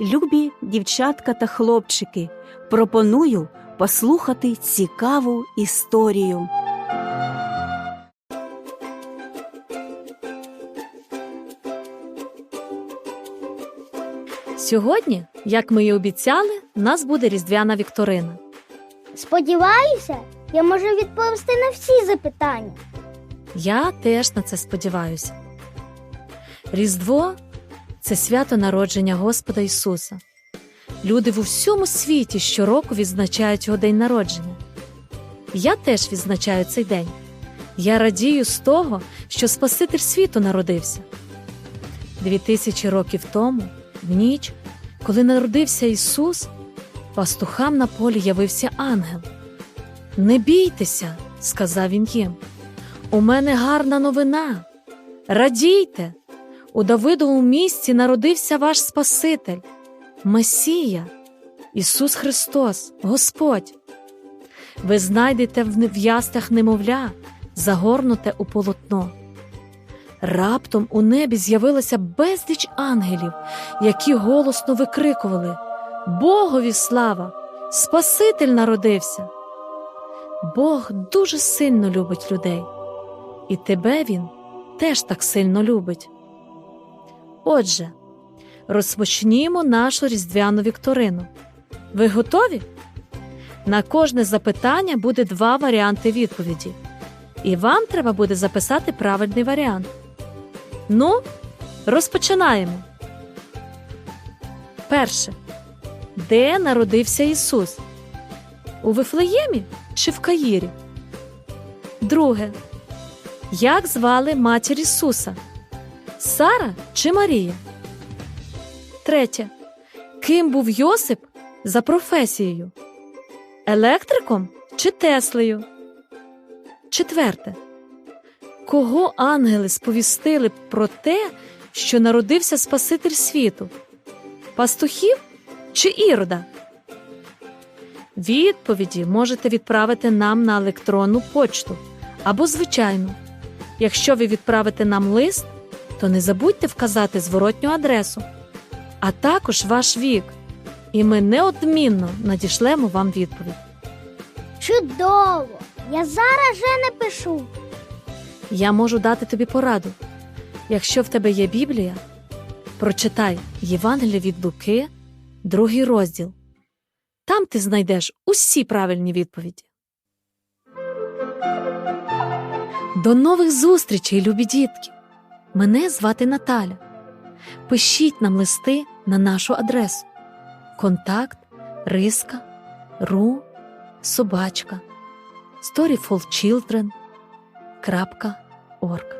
Любі дівчатка та хлопчики, пропоную послухати цікаву історію. Сьогодні, як ми і обіцяли, у нас буде різдвяна вікторина. Сподіваюся, я можу відповісти на всі запитання. Я теж на це сподіваюся. Різдво це свято народження Господа Ісуса. Люди в усьому світі щороку відзначають його день народження. Я теж відзначаю цей день. Я радію з того, що Спаситель світу народився. Дві тисячі років тому, в ніч, коли народився Ісус, пастухам на полі явився ангел. Не бійтеся, сказав він їм. У мене гарна новина. Радійте! У Давидовому місті народився ваш Спаситель, Месія, Ісус Христос, Господь. Ви знайдете в в немовля, загорнуте у полотно. Раптом у небі з'явилося безліч ангелів, які голосно викрикували Богові слава! Спаситель народився! Бог дуже сильно любить людей, і тебе Він теж так сильно любить. Отже, розпочнімо нашу різдвяну вікторину. Ви готові? На кожне запитання буде два варіанти відповіді, і вам треба буде записати правильний варіант. Ну, розпочинаємо. Перше. Де народився Ісус? У Вифлеємі чи в Каїрі? Друге. Як звали матір Ісуса? Сара чи Марія? Третє. Ким був Йосип за професією? Електриком чи Теслею? Четверте. Кого ангели сповістили про те, що народився Спаситель світу? Пастухів чи Ірода? Відповіді можете відправити нам на електронну почту або звичайну. Якщо ви відправите нам лист, то не забудьте вказати зворотню адресу, а також ваш вік, і ми неодмінно надішлемо вам відповідь. Чудово! Я зараз же напишу. Я можу дати тобі пораду. Якщо в тебе є Біблія, прочитай Євангеліє від Луки, другий розділ. Там ти знайдеш усі правильні відповіді. До нових зустрічей, любі дітки! Мене звати Наталя. Пишіть нам листи на нашу адресу контакт риска ру собачка storyfulchildren.org